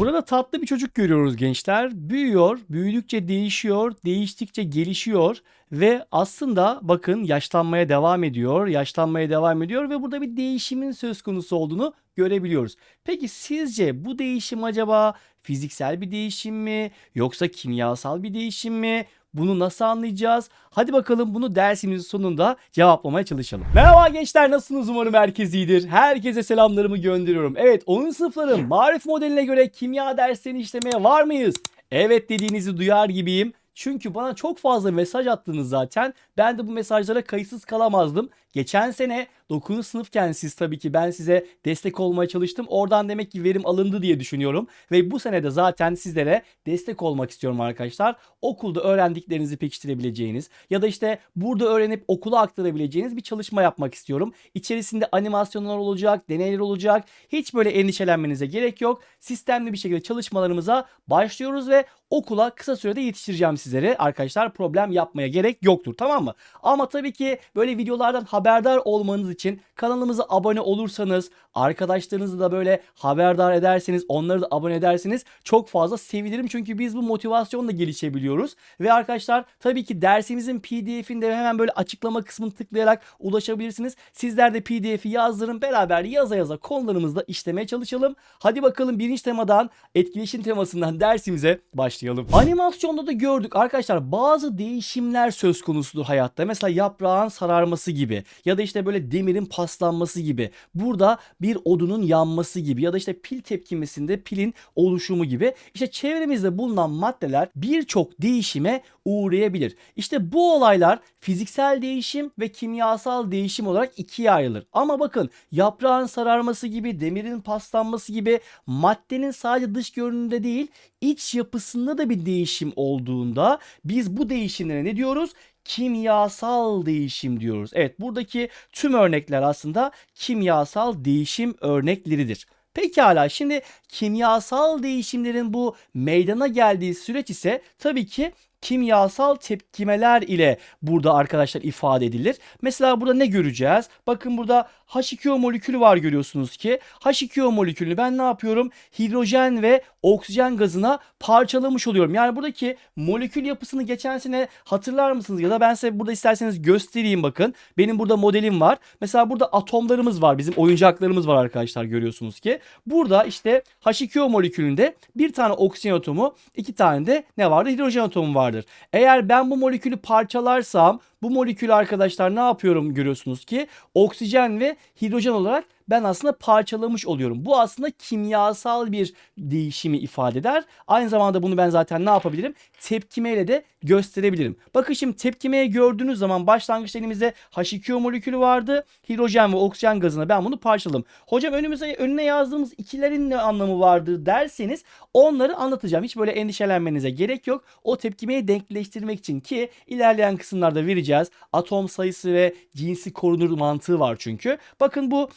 Burada tatlı bir çocuk görüyoruz gençler. Büyüyor, büyüdükçe değişiyor, değiştikçe gelişiyor ve aslında bakın yaşlanmaya devam ediyor, yaşlanmaya devam ediyor ve burada bir değişimin söz konusu olduğunu görebiliyoruz. Peki sizce bu değişim acaba fiziksel bir değişim mi yoksa kimyasal bir değişim mi? Bunu nasıl anlayacağız? Hadi bakalım bunu dersimizin sonunda cevaplamaya çalışalım. Merhaba gençler nasılsınız? Umarım herkes iyidir. Herkese selamlarımı gönderiyorum. Evet 10. sınıfların marif modeline göre kimya derslerini işlemeye var mıyız? Evet dediğinizi duyar gibiyim. Çünkü bana çok fazla mesaj attınız zaten. Ben de bu mesajlara kayıtsız kalamazdım. Geçen sene 9. sınıfken siz tabii ki ben size destek olmaya çalıştım. Oradan demek ki verim alındı diye düşünüyorum. Ve bu sene de zaten sizlere destek olmak istiyorum arkadaşlar. Okulda öğrendiklerinizi pekiştirebileceğiniz ya da işte burada öğrenip okula aktarabileceğiniz bir çalışma yapmak istiyorum. İçerisinde animasyonlar olacak, deneyler olacak. Hiç böyle endişelenmenize gerek yok. Sistemli bir şekilde çalışmalarımıza başlıyoruz ve okula kısa sürede yetiştireceğim sizlere. Arkadaşlar problem yapmaya gerek yoktur tamam mı? Ama tabii ki böyle videolardan haberdar olmanız için kanalımıza abone olursanız, arkadaşlarınızı da böyle haberdar ederseniz, onları da abone ederseniz çok fazla sevinirim. Çünkü biz bu motivasyonla gelişebiliyoruz. Ve arkadaşlar tabii ki dersimizin pdf'ini de hemen böyle açıklama kısmını tıklayarak ulaşabilirsiniz. Sizler de pdf'i yazdırın. Beraber yaza yaza konularımızda işlemeye çalışalım. Hadi bakalım birinci temadan etkileşim temasından dersimize başlayalım. Animasyonda da gördük arkadaşlar bazı değişimler söz konusudur hayatta. Mesela yaprağın sararması gibi ya da işte böyle demirin paslanması gibi. Burada bir odunun yanması gibi ya da işte pil tepkimesinde pilin oluşumu gibi. İşte çevremizde bulunan maddeler birçok değişime uğrayabilir. İşte bu olaylar fiziksel değişim ve kimyasal değişim olarak ikiye ayrılır. Ama bakın yaprağın sararması gibi, demirin paslanması gibi maddenin sadece dış görünümünde değil, iç yapısında da bir değişim olduğunda biz bu değişimlere ne diyoruz? Kimyasal değişim diyoruz. Evet buradaki tüm örnekler aslında kimyasal değişim örnekleridir. Pekala şimdi kimyasal değişimlerin bu meydana geldiği süreç ise tabii ki kimyasal tepkimeler ile burada arkadaşlar ifade edilir. Mesela burada ne göreceğiz? Bakın burada H2O molekülü var görüyorsunuz ki. H2O molekülünü ben ne yapıyorum? Hidrojen ve oksijen gazına parçalamış oluyorum. Yani buradaki molekül yapısını geçen sene hatırlar mısınız? Ya da ben size burada isterseniz göstereyim bakın. Benim burada modelim var. Mesela burada atomlarımız var. Bizim oyuncaklarımız var arkadaşlar görüyorsunuz ki. Burada işte H2O molekülünde bir tane oksijen atomu, iki tane de ne vardı? Hidrojen atomu vardır. Eğer ben bu molekülü parçalarsam bu molekülü arkadaşlar ne yapıyorum görüyorsunuz ki oksijen ve hidrojen olarak ben aslında parçalamış oluyorum. Bu aslında kimyasal bir değişimi ifade eder. Aynı zamanda bunu ben zaten ne yapabilirim? Tepkimeyle de gösterebilirim. Bakın şimdi tepkimeye gördüğünüz zaman başlangıçta elimizde H2O molekülü vardı. Hidrojen ve oksijen gazına ben bunu parçaladım. Hocam önümüze önüne yazdığımız ikilerin ne anlamı vardır derseniz onları anlatacağım. Hiç böyle endişelenmenize gerek yok. O tepkimeyi denkleştirmek için ki ilerleyen kısımlarda vereceğiz. Atom sayısı ve cinsi korunur mantığı var çünkü. Bakın bu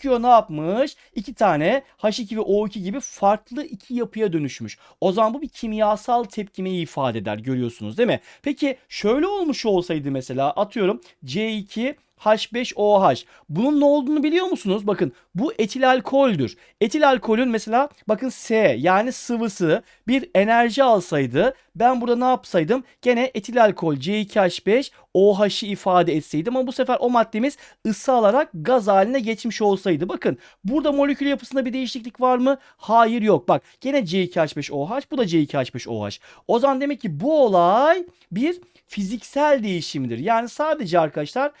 H2O ne yapmış? İki tane H2 ve O2 gibi farklı iki yapıya dönüşmüş. O zaman bu bir kimyasal tepkimeyi ifade eder görüyorsunuz değil mi? Peki şöyle olmuş olsaydı mesela atıyorum C2 H5OH. Bunun ne olduğunu biliyor musunuz? Bakın bu etil alkoldür. Etil alkolün mesela bakın S yani sıvısı bir enerji alsaydı ben burada ne yapsaydım? Gene etil alkol C2H5 OH'ı ifade etseydim ama bu sefer o maddemiz ısı alarak gaz haline geçmiş olsaydı. Bakın burada molekül yapısında bir değişiklik var mı? Hayır yok. Bak gene C2H5OH bu da C2H5OH. O zaman demek ki bu olay bir fiziksel değişimdir. Yani sadece arkadaşlar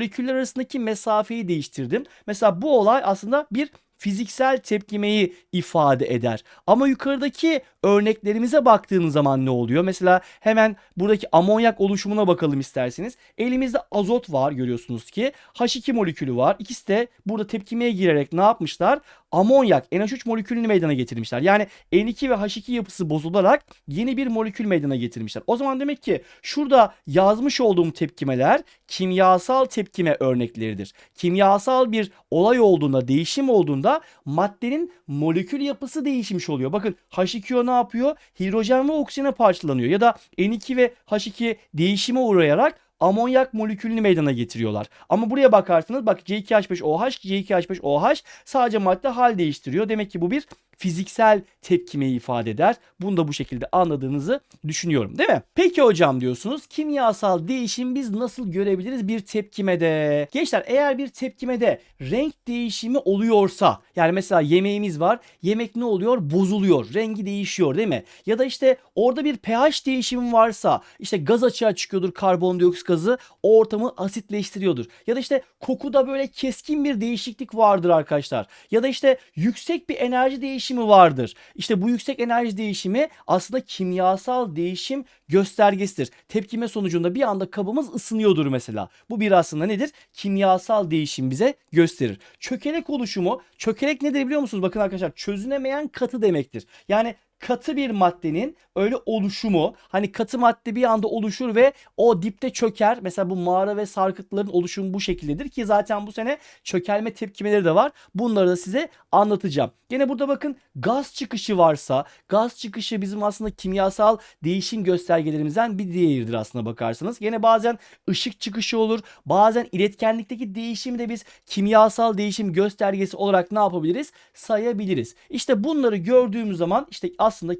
moleküller arasındaki mesafeyi değiştirdim. Mesela bu olay aslında bir fiziksel tepkimeyi ifade eder. Ama yukarıdaki örneklerimize baktığınız zaman ne oluyor? Mesela hemen buradaki amonyak oluşumuna bakalım isterseniz. Elimizde azot var görüyorsunuz ki. H2 molekülü var. İkisi de burada tepkimeye girerek ne yapmışlar? Amonyak NH3 molekülünü meydana getirmişler. Yani N2 ve H2 yapısı bozularak yeni bir molekül meydana getirmişler. O zaman demek ki şurada yazmış olduğum tepkimeler kimyasal tepkime örnekleridir. Kimyasal bir olay olduğunda, değişim olduğunda maddenin molekül yapısı değişmiş oluyor. Bakın H2O ne yapıyor? Hidrojen ve oksijene parçalanıyor. Ya da N2 ve H2 değişime uğrayarak amonyak molekülünü meydana getiriyorlar. Ama buraya bakarsanız bak C2H5OH, C2H5OH sadece madde hal değiştiriyor. Demek ki bu bir fiziksel tepkimeyi ifade eder. Bunu da bu şekilde anladığınızı düşünüyorum değil mi? Peki hocam diyorsunuz kimyasal değişim biz nasıl görebiliriz bir tepkimede? Gençler eğer bir tepkimede renk değişimi oluyorsa yani mesela yemeğimiz var yemek ne oluyor? Bozuluyor rengi değişiyor değil mi? Ya da işte orada bir pH değişimi varsa işte gaz açığa çıkıyordur karbondioksit gazı o ortamı asitleştiriyordur. Ya da işte kokuda böyle keskin bir değişiklik vardır arkadaşlar. Ya da işte yüksek bir enerji değişimi vardır. İşte bu yüksek enerji değişimi aslında kimyasal değişim göstergesidir. Tepkime sonucunda bir anda kabımız ısınıyordur mesela. Bu bir aslında nedir? Kimyasal değişim bize gösterir. Çökelek oluşumu, çökelek nedir biliyor musunuz? Bakın arkadaşlar çözünemeyen katı demektir. Yani katı bir maddenin öyle oluşumu hani katı madde bir anda oluşur ve o dipte çöker. Mesela bu mağara ve sarkıtların oluşumu bu şekildedir ki zaten bu sene çökelme tepkimeleri de var. Bunları da size anlatacağım. Gene burada bakın gaz çıkışı varsa gaz çıkışı bizim aslında kimyasal değişim göstergelerimizden bir diğeridir aslında bakarsanız. Gene bazen ışık çıkışı olur. Bazen iletkenlikteki değişimi de biz kimyasal değişim göstergesi olarak ne yapabiliriz? Sayabiliriz. İşte bunları gördüğümüz zaman işte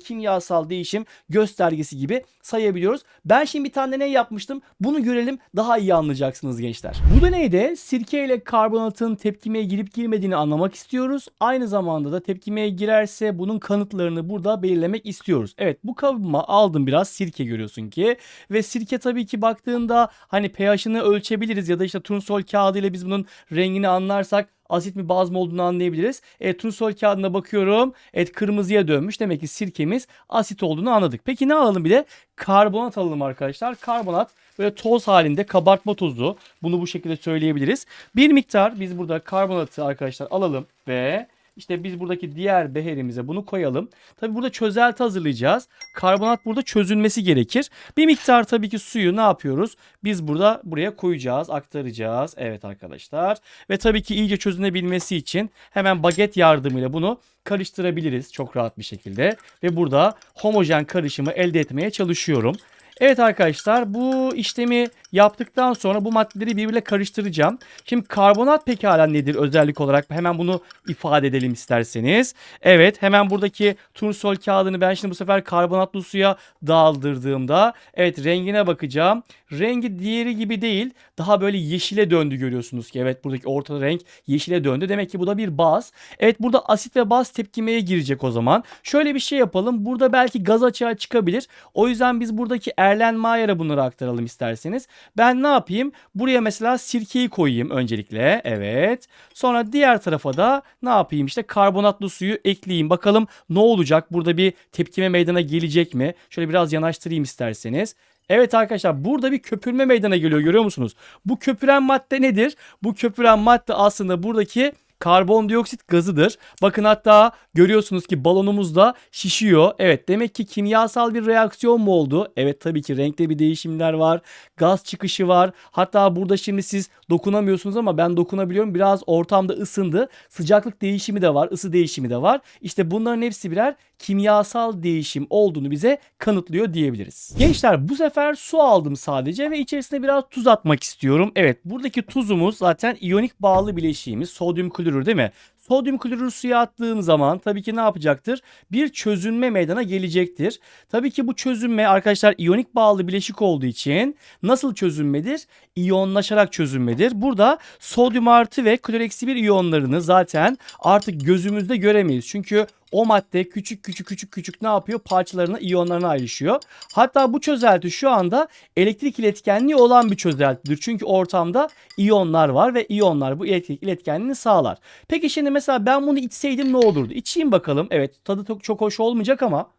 kimyasal değişim göstergesi gibi sayabiliyoruz. Ben şimdi bir tane deney yapmıştım. Bunu görelim daha iyi anlayacaksınız gençler. Bu deneyde sirke ile karbonatın tepkimeye girip girmediğini anlamak istiyoruz. Aynı zamanda da tepkimeye girerse bunun kanıtlarını burada belirlemek istiyoruz. Evet bu kabıma aldım biraz sirke görüyorsun ki ve sirke tabii ki baktığında hani pH'ını ölçebiliriz ya da işte turnusol kağıdı ile biz bunun rengini anlarsak asit mi baz mı olduğunu anlayabiliriz. Evet turnusol kağıdına bakıyorum. Evet kırmızıya dönmüş. Demek ki sirkemiz asit olduğunu anladık. Peki ne alalım bir de? Karbonat alalım arkadaşlar. Karbonat böyle toz halinde kabartma tozu. Bunu bu şekilde söyleyebiliriz. Bir miktar biz burada karbonatı arkadaşlar alalım ve işte biz buradaki diğer beherimize bunu koyalım. Tabi burada çözelti hazırlayacağız. Karbonat burada çözülmesi gerekir. Bir miktar tabii ki suyu ne yapıyoruz? Biz burada buraya koyacağız, aktaracağız. Evet arkadaşlar. Ve tabii ki iyice çözünebilmesi için hemen baget yardımıyla bunu karıştırabiliriz çok rahat bir şekilde. Ve burada homojen karışımı elde etmeye çalışıyorum. Evet arkadaşlar bu işlemi yaptıktan sonra bu maddeleri birbirle karıştıracağım. Şimdi karbonat pekala nedir özellik olarak hemen bunu ifade edelim isterseniz. Evet hemen buradaki turnusol kağıdını ben şimdi bu sefer karbonatlı suya daldırdığımda evet rengine bakacağım. Rengi diğeri gibi değil daha böyle yeşile döndü görüyorsunuz ki evet buradaki orta renk yeşile döndü. Demek ki bu da bir baz. Evet burada asit ve baz tepkimeye girecek o zaman. Şöyle bir şey yapalım. Burada belki gaz açığa çıkabilir. O yüzden biz buradaki Erlenmeyer'e bunları aktaralım isterseniz. Ben ne yapayım? Buraya mesela sirkeyi koyayım öncelikle. Evet. Sonra diğer tarafa da ne yapayım? İşte karbonatlı suyu ekleyeyim. Bakalım ne olacak? Burada bir tepkime meydana gelecek mi? Şöyle biraz yanaştırayım isterseniz. Evet arkadaşlar burada bir köpürme meydana geliyor görüyor musunuz? Bu köpüren madde nedir? Bu köpüren madde aslında buradaki karbondioksit gazıdır. Bakın hatta görüyorsunuz ki balonumuz da şişiyor. Evet demek ki kimyasal bir reaksiyon mu oldu? Evet tabii ki renkte bir değişimler var. Gaz çıkışı var. Hatta burada şimdi siz dokunamıyorsunuz ama ben dokunabiliyorum. Biraz ortamda ısındı. Sıcaklık değişimi de var. ısı değişimi de var. İşte bunların hepsi birer kimyasal değişim olduğunu bize kanıtlıyor diyebiliriz. Gençler bu sefer su aldım sadece ve içerisine biraz tuz atmak istiyorum. Evet buradaki tuzumuz zaten iyonik bağlı bileşiğimiz sodyum klorür değil mi? Sodyum klorür suya attığım zaman tabii ki ne yapacaktır? Bir çözünme meydana gelecektir. Tabii ki bu çözünme arkadaşlar iyonik bağlı bileşik olduğu için nasıl çözünmedir? İyonlaşarak çözünmedir. Burada sodyum artı ve klor eksi bir iyonlarını zaten artık gözümüzde göremeyiz. Çünkü o madde küçük küçük küçük küçük ne yapıyor? Parçalarına, iyonlarına ayrışıyor. Hatta bu çözelti şu anda elektrik iletkenliği olan bir çözeltidir. Çünkü ortamda iyonlar var ve iyonlar bu elektrik iletkenliğini sağlar. Peki şimdi mesela ben bunu içseydim ne olurdu? İçeyim bakalım. Evet tadı çok hoş olmayacak ama.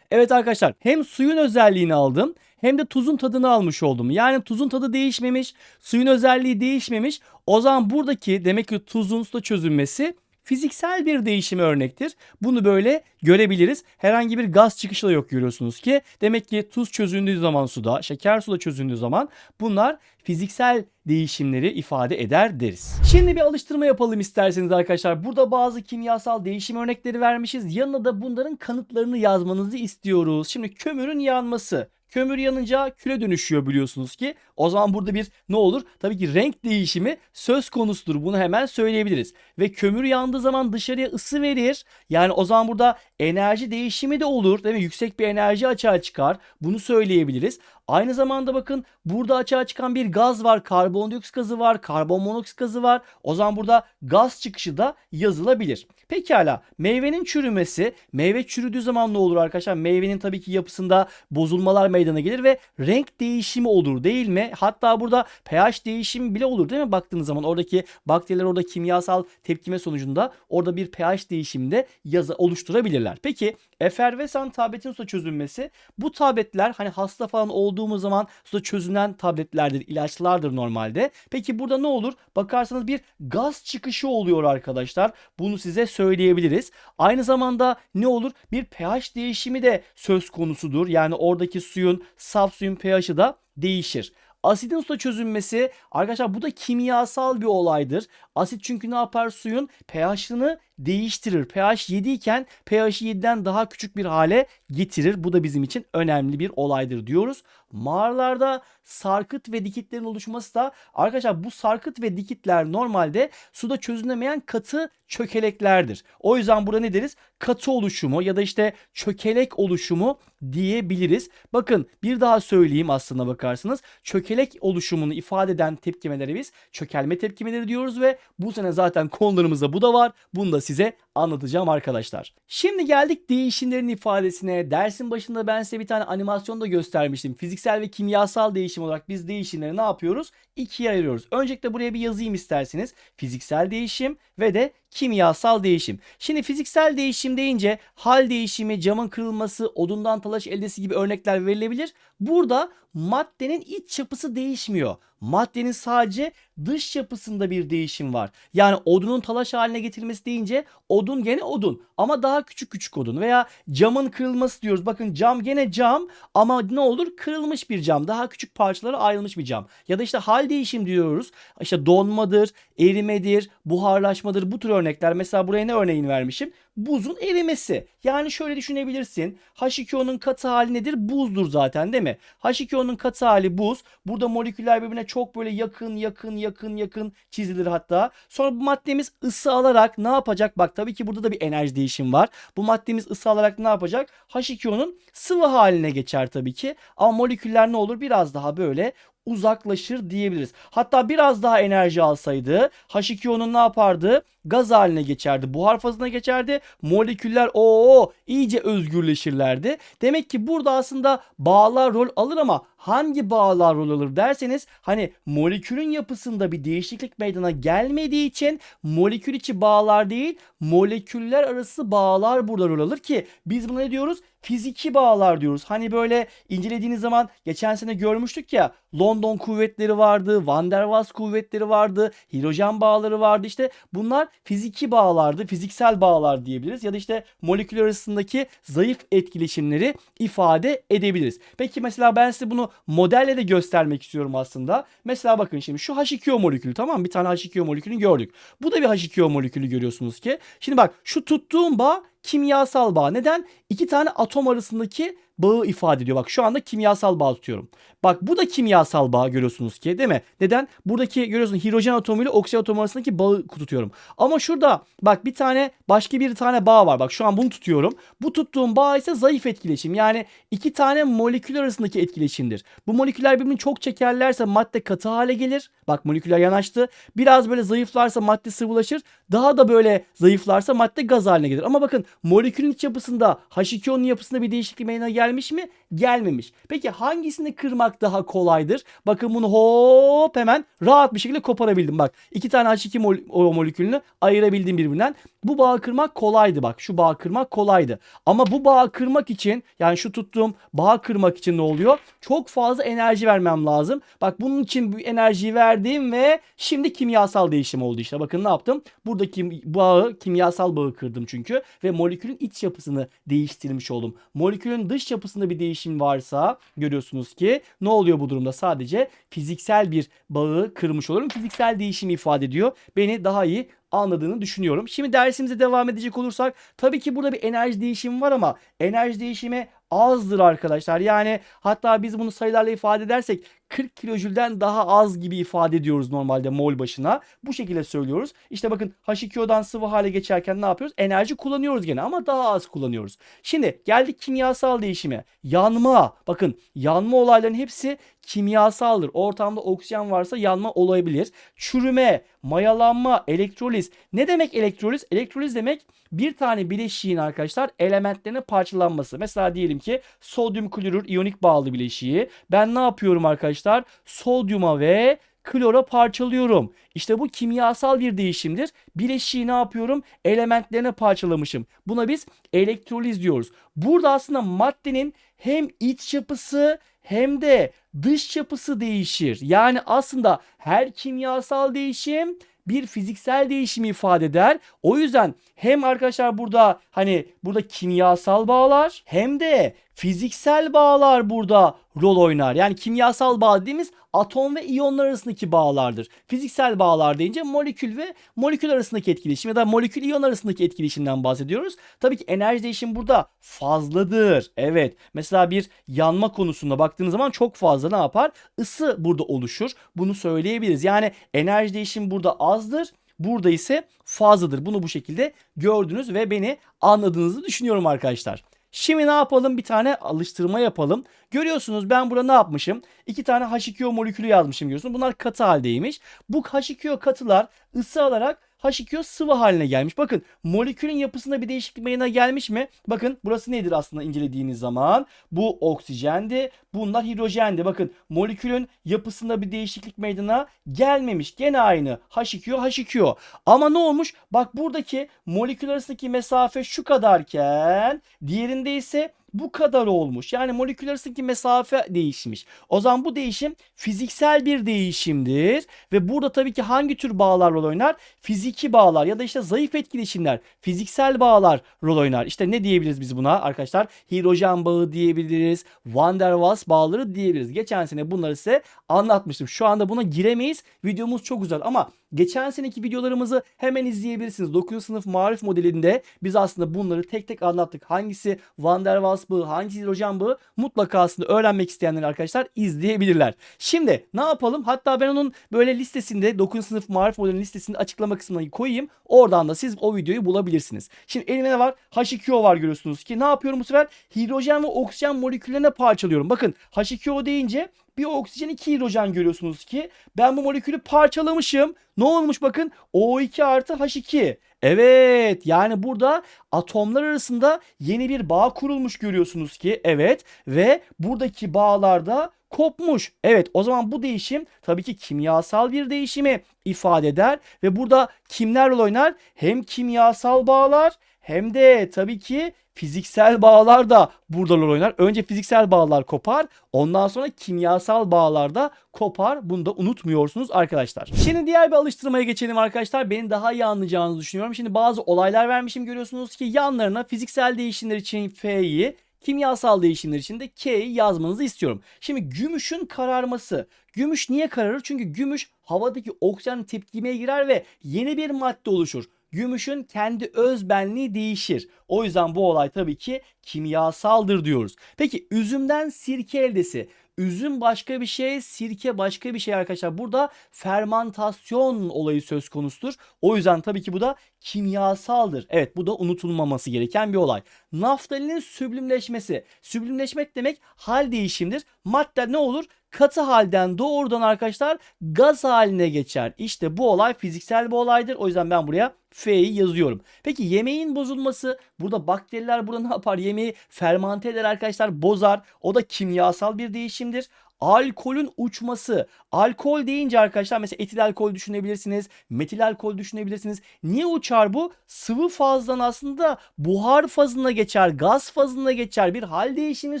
Evet arkadaşlar hem suyun özelliğini aldım hem de tuzun tadını almış oldum. Yani tuzun tadı değişmemiş, suyun özelliği değişmemiş. O zaman buradaki demek ki tuzun suda çözülmesi fiziksel bir değişim örnektir. Bunu böyle görebiliriz. Herhangi bir gaz çıkışı da yok görüyorsunuz ki. Demek ki tuz çözündüğü zaman suda, şeker suda çözündüğü zaman bunlar fiziksel değişimleri ifade eder deriz. Şimdi bir alıştırma yapalım isterseniz arkadaşlar. Burada bazı kimyasal değişim örnekleri vermişiz. Yanına da bunların kanıtlarını yazmanızı istiyoruz. Şimdi kömürün yanması. Kömür yanınca küle dönüşüyor biliyorsunuz ki. O zaman burada bir ne olur? Tabii ki renk değişimi söz konusudur. Bunu hemen söyleyebiliriz. Ve kömür yandığı zaman dışarıya ısı verir. Yani o zaman burada enerji değişimi de olur. Değil mi? Yüksek bir enerji açığa çıkar. Bunu söyleyebiliriz. Aynı zamanda bakın burada açığa çıkan bir gaz var. Karbondioksit gazı var. Karbon monoksit gazı var. O zaman burada gaz çıkışı da yazılabilir. Pekala meyvenin çürümesi. Meyve çürüdüğü zaman ne olur arkadaşlar? Meyvenin tabii ki yapısında bozulmalar meydana gelir ve renk değişimi olur değil mi? Hatta burada pH değişimi bile olur değil mi? Baktığınız zaman oradaki bakteriler orada kimyasal tepkime sonucunda orada bir pH değişiminde yazı oluşturabilirler. Peki efervesan tabletin suda çözülmesi. Bu tabletler hani hasta falan olduğumuz zaman suda çözünen tabletlerdir, ilaçlardır normalde. Peki burada ne olur? Bakarsanız bir gaz çıkışı oluyor arkadaşlar. Bunu size söyleyebiliriz. Aynı zamanda ne olur? Bir pH değişimi de söz konusudur. Yani oradaki suyun, saf suyun pH'i da değişir. Asidin suda çözünmesi arkadaşlar bu da kimyasal bir olaydır. Asit çünkü ne yapar suyun pH'ını değiştirir. pH 7 iken pH'i 7'den daha küçük bir hale getirir. Bu da bizim için önemli bir olaydır diyoruz. Mağaralarda sarkıt ve dikitlerin oluşması da arkadaşlar bu sarkıt ve dikitler normalde suda çözünemeyen katı çökeleklerdir. O yüzden burada ne deriz? Katı oluşumu ya da işte çökelek oluşumu diyebiliriz. Bakın bir daha söyleyeyim aslına bakarsınız. Çökelek oluşumunu ifade eden tepkimelere biz çökelme tepkimeleri diyoruz ve bu sene zaten konularımızda bu da var. Bunu da size anlatacağım arkadaşlar. Şimdi geldik değişimlerin ifadesine. Dersin başında ben size bir tane animasyon da göstermiştim. Fiziksel ve kimyasal değişim olarak biz değişimleri ne yapıyoruz? İkiye ayırıyoruz. Öncelikle buraya bir yazayım isterseniz. Fiziksel değişim ve de kimyasal değişim. Şimdi fiziksel değişim deyince hal değişimi, camın kırılması, odundan talaş eldesi gibi örnekler verilebilir. Burada maddenin iç yapısı değişmiyor. Maddenin sadece dış yapısında bir değişim var. Yani odunun talaş haline getirilmesi deyince odun gene odun ama daha küçük küçük odun veya camın kırılması diyoruz. Bakın cam gene cam ama ne olur kırılmış bir cam. Daha küçük parçalara ayrılmış bir cam. Ya da işte hal değişim diyoruz. İşte donmadır, erimedir, buharlaşmadır bu tür örnekler. Mesela buraya ne örneğini vermişim? Buzun erimesi. Yani şöyle düşünebilirsin. H2O'nun katı hali nedir? Buzdur zaten değil mi? H2O'nun katı hali buz. Burada moleküller birbirine çok böyle yakın yakın yakın yakın çizilir hatta. Sonra bu maddemiz ısı alarak ne yapacak? Bak tabii ki burada da bir enerji değişim var. Bu maddemiz ısı alarak ne yapacak? H2O'nun sıvı haline geçer tabii ki. Ama moleküller ne olur? Biraz daha böyle uzaklaşır diyebiliriz. Hatta biraz daha enerji alsaydı H2O'nun ne yapardı? Gaz haline geçerdi. Buhar fazına geçerdi. Moleküller o iyice özgürleşirlerdi. Demek ki burada aslında bağlar rol alır ama hangi bağlar rol alır derseniz hani molekülün yapısında bir değişiklik meydana gelmediği için molekül içi bağlar değil moleküller arası bağlar burada rol alır ki biz buna ne diyoruz? Fiziki bağlar diyoruz. Hani böyle incelediğiniz zaman geçen sene görmüştük ya London kuvvetleri vardı, Van der Waals kuvvetleri vardı, hidrojen bağları vardı. İşte bunlar fiziki bağlardı, fiziksel bağlar diyebiliriz. Ya da işte moleküller arasındaki zayıf etkileşimleri ifade edebiliriz. Peki mesela ben size bunu modelle de göstermek istiyorum aslında. Mesela bakın şimdi şu H2O molekülü tamam? Bir tane H2O molekülünü gördük. Bu da bir H2O molekülü görüyorsunuz ki. Şimdi bak şu tuttuğum bağ kimyasal bağ. Neden? İki tane atom arasındaki bağı ifade ediyor. Bak şu anda kimyasal bağ tutuyorum. Bak bu da kimyasal bağ görüyorsunuz ki değil mi? Neden? Buradaki görüyorsunuz hidrojen atomu ile oksijen atomu arasındaki bağı tutuyorum. Ama şurada bak bir tane başka bir tane bağ var. Bak şu an bunu tutuyorum. Bu tuttuğum bağ ise zayıf etkileşim. Yani iki tane molekül arasındaki etkileşimdir. Bu moleküller birbirini çok çekerlerse madde katı hale gelir. Bak moleküller yanaştı. Biraz böyle zayıflarsa madde sıvılaşır. Daha da böyle zayıflarsa madde gaz haline gelir. Ama bakın molekülün iç yapısında H2O'nun yapısında bir değişiklik meydana gelmiş mi? Gelmemiş. Peki hangisini kırmak daha kolaydır? Bakın bunu hop hemen rahat bir şekilde koparabildim. Bak iki tane H2 mol molekülünü ayırabildim birbirinden. Bu bağı kırmak kolaydı bak. Şu bağı kırmak kolaydı. Ama bu bağı kırmak için yani şu tuttuğum bağı kırmak için ne oluyor? Çok fazla enerji vermem lazım. Bak bunun için bu enerjiyi verdim ve şimdi kimyasal değişim oldu işte. Bakın ne yaptım? Buradaki bağı kimyasal bağı kırdım çünkü ve molekülün iç yapısını değiştirmiş oldum. Molekülün dış yapısında bir değişim varsa görüyorsunuz ki ne oluyor bu durumda? Sadece fiziksel bir bağı kırmış olurum. Fiziksel değişimi ifade ediyor. Beni daha iyi anladığını düşünüyorum. Şimdi dersimize devam edecek olursak tabii ki burada bir enerji değişimi var ama enerji değişimi azdır arkadaşlar. Yani hatta biz bunu sayılarla ifade edersek 40 kilojülden daha az gibi ifade ediyoruz normalde mol başına. Bu şekilde söylüyoruz. İşte bakın H2O'dan sıvı hale geçerken ne yapıyoruz? Enerji kullanıyoruz gene ama daha az kullanıyoruz. Şimdi geldik kimyasal değişime. Yanma. Bakın yanma olaylarının hepsi kimyasaldır. Ortamda oksijen varsa yanma olabilir. Çürüme, mayalanma, elektroliz. Ne demek elektroliz? Elektroliz demek bir tane bileşiğin arkadaşlar elementlerine parçalanması. Mesela diyelim ki sodyum klorür iyonik bağlı bileşiği. Ben ne yapıyorum arkadaşlar? Sodyuma ve klora parçalıyorum. İşte bu kimyasal bir değişimdir. Bileşiği ne yapıyorum? Elementlerine parçalamışım. Buna biz elektroliz diyoruz. Burada aslında maddenin hem iç yapısı hem de dış yapısı değişir. Yani aslında her kimyasal değişim bir fiziksel değişimi ifade eder. O yüzden hem arkadaşlar burada hani burada kimyasal bağlar hem de fiziksel bağlar burada rol oynar. Yani kimyasal bağ dediğimiz atom ve iyonlar arasındaki bağlardır. Fiziksel bağlar deyince molekül ve molekül arasındaki etkileşim ya da molekül iyon arasındaki etkileşimden bahsediyoruz. Tabii ki enerji değişimi burada fazladır. Evet. Mesela bir yanma konusunda baktığınız zaman çok fazla ne yapar? Isı burada oluşur. Bunu söyleyebiliriz. Yani enerji değişimi burada azdır. Burada ise fazladır. Bunu bu şekilde gördünüz ve beni anladığınızı düşünüyorum arkadaşlar. Şimdi ne yapalım? Bir tane alıştırma yapalım. Görüyorsunuz ben burada ne yapmışım? İki tane H2O molekülü yazmışım görüyorsunuz. Bunlar katı haldeymiş. Bu H2O katılar ısı alarak H2O sıvı haline gelmiş. Bakın molekülün yapısında bir değişiklik meydana gelmiş mi? Bakın burası nedir aslında incelediğiniz zaman? Bu oksijendi. Bunlar hidrojendi. Bakın molekülün yapısında bir değişiklik meydana gelmemiş. Gene aynı. H2O H2O. Ama ne olmuş? Bak buradaki molekül arasındaki mesafe şu kadarken diğerinde ise bu kadar olmuş. Yani molekül arasındaki mesafe değişmiş. O zaman bu değişim fiziksel bir değişimdir. Ve burada tabii ki hangi tür bağlar rol oynar? Fiziki bağlar ya da işte zayıf etkileşimler, fiziksel bağlar rol oynar. İşte ne diyebiliriz biz buna arkadaşlar? Hidrojen bağı diyebiliriz. Van der Waals bağları diyebiliriz. Geçen sene bunları size anlatmıştım. Şu anda buna giremeyiz. Videomuz çok güzel ama geçen seneki videolarımızı hemen izleyebilirsiniz. 9. sınıf marif modelinde biz aslında bunları tek tek anlattık. Hangisi Van der Waals bağı, hangisi hidrojen bağı mutlaka aslında öğrenmek isteyenler arkadaşlar izleyebilirler. Şimdi ne yapalım? Hatta ben onun böyle listesinde 9. sınıf marif modelinin listesinde açıklama kısmına koyayım. Oradan da siz o videoyu bulabilirsiniz. Şimdi elimde ne var? H2O var görüyorsunuz ki ne yapıyorum bu sefer? Hidrojen ve oksijen moleküllerine parçalıyorum. Bakın H2O deyince bir oksijen iki hidrojen görüyorsunuz ki ben bu molekülü parçalamışım. Ne olmuş bakın O2 artı H2. Evet yani burada atomlar arasında yeni bir bağ kurulmuş görüyorsunuz ki evet ve buradaki bağlarda kopmuş. Evet o zaman bu değişim tabii ki kimyasal bir değişimi ifade eder ve burada kimler rol oynar? Hem kimyasal bağlar hem de tabii ki fiziksel bağlar da burada rol oynar. Önce fiziksel bağlar kopar. Ondan sonra kimyasal bağlar da kopar. Bunu da unutmuyorsunuz arkadaşlar. Şimdi diğer bir alıştırmaya geçelim arkadaşlar. Beni daha iyi anlayacağınızı düşünüyorum. Şimdi bazı olaylar vermişim görüyorsunuz ki yanlarına fiziksel değişimler için F'yi kimyasal değişimler için de K'yi yazmanızı istiyorum. Şimdi gümüşün kararması. Gümüş niye kararır? Çünkü gümüş havadaki oksijen tepkimeye girer ve yeni bir madde oluşur gümüşün kendi öz benliği değişir. O yüzden bu olay tabii ki kimyasaldır diyoruz. Peki üzümden sirke eldesi. Üzüm başka bir şey, sirke başka bir şey arkadaşlar. Burada fermantasyon olayı söz konusudur. O yüzden tabii ki bu da kimyasaldır. Evet bu da unutulmaması gereken bir olay. Naftalinin süblimleşmesi. Süblimleşmek demek hal değişimdir. Madde ne olur? Katı halden doğrudan arkadaşlar gaz haline geçer. İşte bu olay fiziksel bir olaydır. O yüzden ben buraya F'yi yazıyorum. Peki yemeğin bozulması burada bakteriler burada ne yapar? Yemeği fermante eder arkadaşlar bozar. O da kimyasal bir değişimdir. Alkolün uçması. Alkol deyince arkadaşlar mesela etil alkol düşünebilirsiniz. Metil alkol düşünebilirsiniz. Niye uçar bu? Sıvı fazdan aslında buhar fazına geçer. Gaz fazına geçer. Bir hal değişimi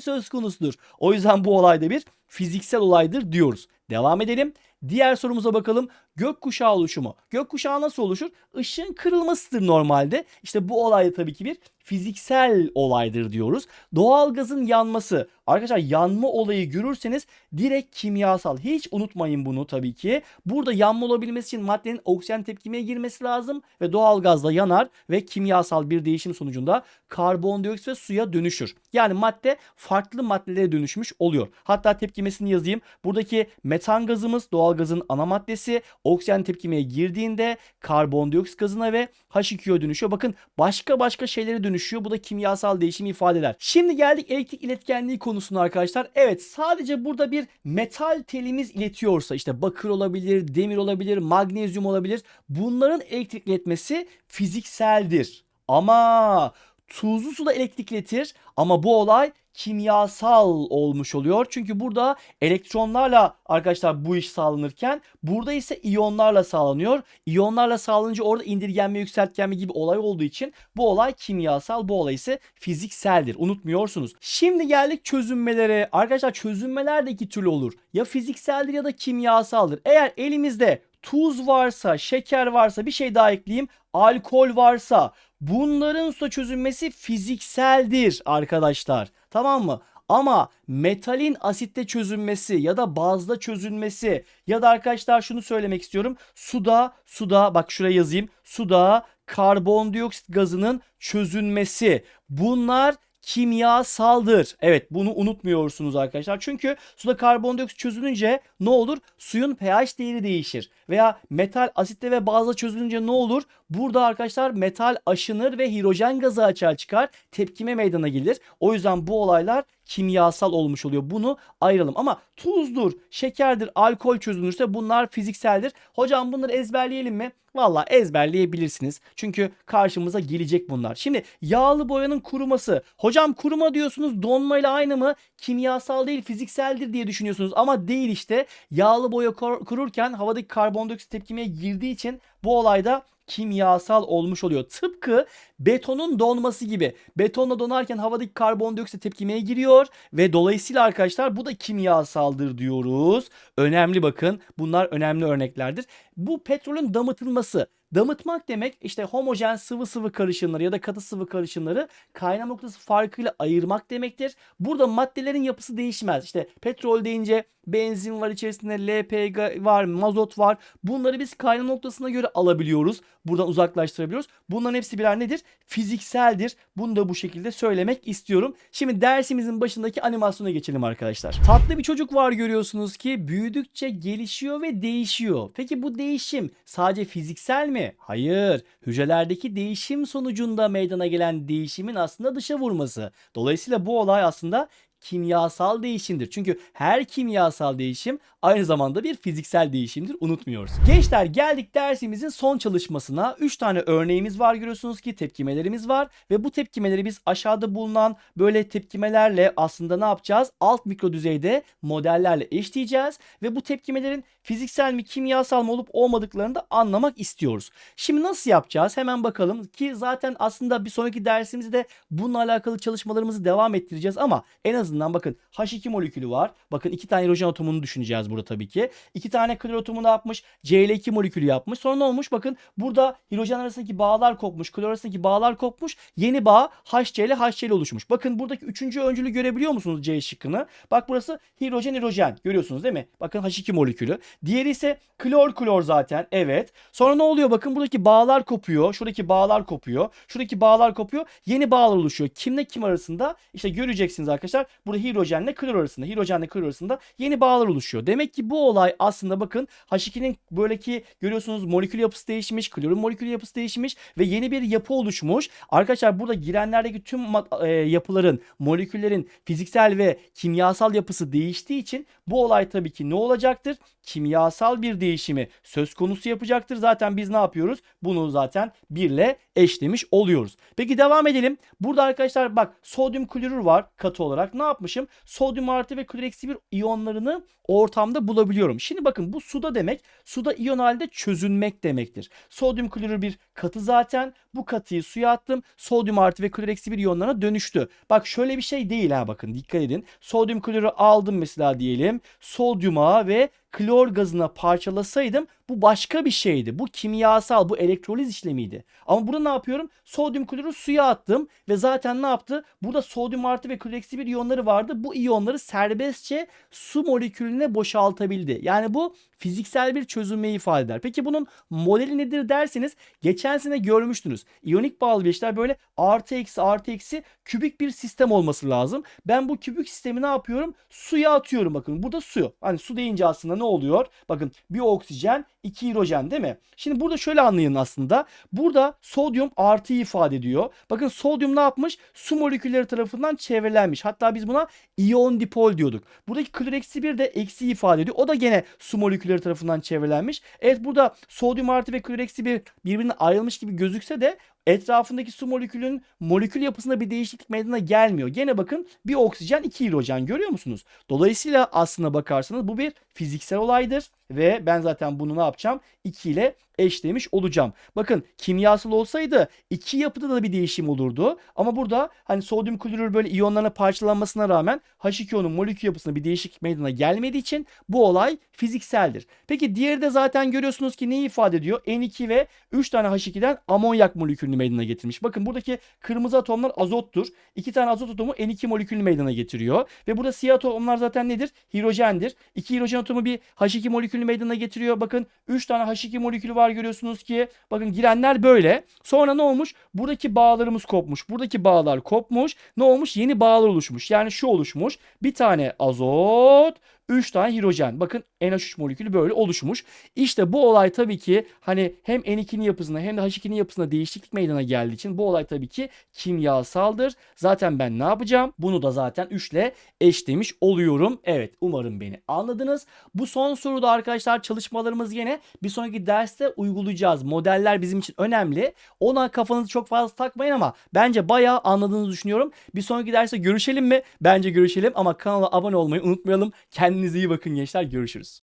söz konusudur. O yüzden bu olayda bir fiziksel olaydır diyoruz. Devam edelim. Diğer sorumuza bakalım. Gökkuşağı oluşumu. Gökkuşağı nasıl oluşur? Işığın kırılmasıdır normalde. İşte bu olay da tabii ki bir fiziksel olaydır diyoruz. Doğalgazın yanması. Arkadaşlar yanma olayı görürseniz direkt kimyasal. Hiç unutmayın bunu tabii ki. Burada yanma olabilmesi için maddenin oksijen tepkimeye girmesi lazım ve doğalgazla yanar ve kimyasal bir değişim sonucunda karbondioksit ve suya dönüşür. Yani madde farklı maddelere dönüşmüş oluyor. Hatta tepkimesini yazayım. Buradaki metan gazımız doğalgazın ana maddesi. Oksijen tepkimeye girdiğinde karbondioksit gazına ve H2O dönüşüyor. Bakın başka başka şeylere dönüşüyor. Bu da kimyasal değişimi ifade eder. Şimdi geldik elektrik iletkenliği konusuna arkadaşlar. Evet sadece burada bir metal telimiz iletiyorsa işte bakır olabilir, demir olabilir, magnezyum olabilir. Bunların elektrik iletmesi fizikseldir. Ama tuzlu su da elektrik iletir ama bu olay kimyasal olmuş oluyor. Çünkü burada elektronlarla arkadaşlar bu iş sağlanırken burada ise iyonlarla sağlanıyor. İyonlarla sağlanınca orada indirgenme yükseltgenme gibi olay olduğu için bu olay kimyasal bu olay ise fizikseldir. Unutmuyorsunuz. Şimdi geldik çözünmelere. Arkadaşlar çözünmeler de iki türlü olur. Ya fizikseldir ya da kimyasaldır. Eğer elimizde tuz varsa, şeker varsa bir şey daha ekleyeyim. Alkol varsa bunların suda çözünmesi fizikseldir arkadaşlar. Tamam mı? Ama metalin asitte çözünmesi ya da bazda çözünmesi ya da arkadaşlar şunu söylemek istiyorum. Suda, suda bak şuraya yazayım. Suda karbondioksit gazının çözünmesi. Bunlar kimyasaldır. Evet bunu unutmuyorsunuz arkadaşlar. Çünkü suda karbondioksit çözününce ne olur? Suyun pH değeri değişir. Veya metal asitte ve bazda çözününce ne olur? Burada arkadaşlar metal aşınır ve hidrojen gazı açığa çıkar. Tepkime meydana gelir. O yüzden bu olaylar kimyasal olmuş oluyor. Bunu ayıralım. Ama tuzdur, şekerdir, alkol çözünürse bunlar fizikseldir. Hocam bunları ezberleyelim mi? Valla ezberleyebilirsiniz. Çünkü karşımıza gelecek bunlar. Şimdi yağlı boyanın kuruması. Hocam kuruma diyorsunuz donmayla aynı mı? Kimyasal değil fizikseldir diye düşünüyorsunuz. Ama değil işte. Yağlı boya kururken havadaki karbondioksit tepkimeye girdiği için bu olayda kimyasal olmuş oluyor. Tıpkı betonun donması gibi. Betonla donarken havadaki karbondioksit tepkimeye giriyor ve dolayısıyla arkadaşlar bu da kimyasaldır diyoruz. Önemli bakın. Bunlar önemli örneklerdir. Bu petrolün damıtılması. Damıtmak demek işte homojen sıvı sıvı karışımları ya da katı sıvı karışımları kaynama noktası farkıyla ayırmak demektir. Burada maddelerin yapısı değişmez. İşte petrol deyince benzin var içerisinde LPG var, mazot var. Bunları biz kaynama noktasına göre alabiliyoruz. Buradan uzaklaştırabiliyoruz. Bunların hepsi birer nedir? Fizikseldir. Bunu da bu şekilde söylemek istiyorum. Şimdi dersimizin başındaki animasyona geçelim arkadaşlar. Tatlı bir çocuk var görüyorsunuz ki büyüdükçe gelişiyor ve değişiyor. Peki bu değişim sadece fiziksel mi? Hayır. Hücrelerdeki değişim sonucunda meydana gelen değişimin aslında dışa vurması. Dolayısıyla bu olay aslında kimyasal değişimdir. Çünkü her kimyasal değişim aynı zamanda bir fiziksel değişimdir. Unutmuyoruz. Gençler geldik dersimizin son çalışmasına. 3 tane örneğimiz var görüyorsunuz ki tepkimelerimiz var ve bu tepkimeleri biz aşağıda bulunan böyle tepkimelerle aslında ne yapacağız? Alt mikro düzeyde modellerle eşleyeceğiz ve bu tepkimelerin fiziksel mi kimyasal mı olup olmadıklarını da anlamak istiyoruz. Şimdi nasıl yapacağız? Hemen bakalım ki zaten aslında bir sonraki dersimizde bununla alakalı çalışmalarımızı devam ettireceğiz ama en azından bakın H2 molekülü var. Bakın iki tane hidrojen atomunu düşüneceğiz burada tabii ki. İki tane klor atomu ne yapmış? Cl2 molekülü yapmış. Sonra ne olmuş? Bakın burada hidrojen arasındaki bağlar kopmuş. Klor arasındaki bağlar kopmuş. Yeni bağ HCl HCl oluşmuş. Bakın buradaki üçüncü öncülü görebiliyor musunuz C şıkkını? Bak burası hidrojen hidrojen. Görüyorsunuz değil mi? Bakın H2 molekülü. Diğeri ise klor klor zaten. Evet. Sonra ne oluyor? Bakın buradaki bağlar kopuyor. Şuradaki bağlar kopuyor. Şuradaki bağlar kopuyor. Yeni bağlar oluşuyor. Kimle kim arasında? İşte göreceksiniz arkadaşlar. Burada hidrojenle klor arasında. Hidrojenle klor arasında yeni bağlar oluşuyor. Demek ki bu olay aslında bakın H2'nin böyleki görüyorsunuz molekül yapısı değişmiş. Klorun molekül yapısı değişmiş ve yeni bir yapı oluşmuş. Arkadaşlar burada girenlerdeki tüm e, yapıların, moleküllerin fiziksel ve kimyasal yapısı değiştiği için bu olay tabii ki ne olacaktır? Kimyasal bir değişimi söz konusu yapacaktır. Zaten biz ne yapıyoruz? Bunu zaten birle eşlemiş oluyoruz. Peki devam edelim. Burada arkadaşlar bak sodyum klorür var katı olarak. Ne yapmışım? Sodyum artı ve klor eksi bir iyonlarını ortamda bulabiliyorum. Şimdi bakın bu suda demek suda iyon halde çözünmek demektir. Sodyum klorür bir katı zaten. Bu katıyı suya attım. Sodyum artı ve klor eksi bir iyonlarına dönüştü. Bak şöyle bir şey değil ha bakın dikkat edin. Sodyum klorürü aldım mesela diyelim. Sodyuma ve klor gazına parçalasaydım bu başka bir şeydi. Bu kimyasal, bu elektroliz işlemiydi. Ama burada ne yapıyorum? Sodyum klorür suya attım ve zaten ne yaptı? Burada sodyum artı ve klor eksi bir iyonları vardı. Bu iyonları serbestçe su molekülüne boşaltabildi. Yani bu fiziksel bir çözünmeyi ifade eder. Peki bunun modeli nedir derseniz geçen sene görmüştünüz. İyonik bağlı bileşikler böyle artı eksi artı eksi kübik bir sistem olması lazım. Ben bu kübik sistemi ne yapıyorum? Suya atıyorum bakın. Burada su. Hani su deyince aslında ne oluyor? Bakın bir oksijen, iki hidrojen değil mi? Şimdi burada şöyle anlayın aslında. Burada sodyum artıyı ifade ediyor. Bakın sodyum ne yapmış? Su molekülleri tarafından çevrelenmiş. Hatta biz buna iyon dipol diyorduk. Buradaki klor eksi bir de eksi ifade ediyor. O da gene su molekülleri tarafından çevrelenmiş. Evet burada sodyum artı ve klor eksi bir birbirinden ayrılmış gibi gözükse de etrafındaki su molekülünün molekül yapısında bir değişiklik meydana gelmiyor. Gene bakın bir oksijen iki hidrojen görüyor musunuz? Dolayısıyla aslına bakarsanız bu bir fiziksel olaydır ve ben zaten bunu ne yapacağım? 2 ile eşlemiş olacağım. Bakın kimyasal olsaydı iki yapıda da bir değişim olurdu. Ama burada hani sodyum klorür böyle iyonlarına parçalanmasına rağmen H2O'nun molekül yapısında bir değişiklik meydana gelmediği için bu olay fizikseldir. Peki diğeri de zaten görüyorsunuz ki neyi ifade ediyor? N2 ve 3 tane H2'den amonyak molekülünü meydana getirmiş. Bakın buradaki kırmızı atomlar azottur. 2 tane azot atomu N2 molekülünü meydana getiriyor. Ve burada siyah atomlar zaten nedir? Hidrojendir. 2 hidrojen atomu bir H2 molekülünü meydana getiriyor. Bakın 3 tane H2 molekülü var görüyorsunuz ki. Bakın girenler böyle. Sonra ne olmuş? Buradaki bağlarımız kopmuş. Buradaki bağlar kopmuş. Ne olmuş? Yeni bağlar oluşmuş. Yani şu oluşmuş. Bir tane azot, 3 tane hidrojen. Bakın NH3 molekülü böyle oluşmuş. İşte bu olay tabii ki hani hem N2'nin yapısında hem de H2'nin yapısında değişiklik meydana geldiği için bu olay tabii ki kimyasaldır. Zaten ben ne yapacağım? Bunu da zaten 3 ile eşlemiş oluyorum. Evet umarım beni anladınız. Bu son soruda arkadaşlar çalışmalarımız yine bir sonraki derste uygulayacağız. Modeller bizim için önemli. Ona kafanızı çok fazla takmayın ama bence bayağı anladığınızı düşünüyorum. Bir sonraki derste görüşelim mi? Bence görüşelim ama kanala abone olmayı unutmayalım. Kendinize iyi bakın gençler. Görüşürüz.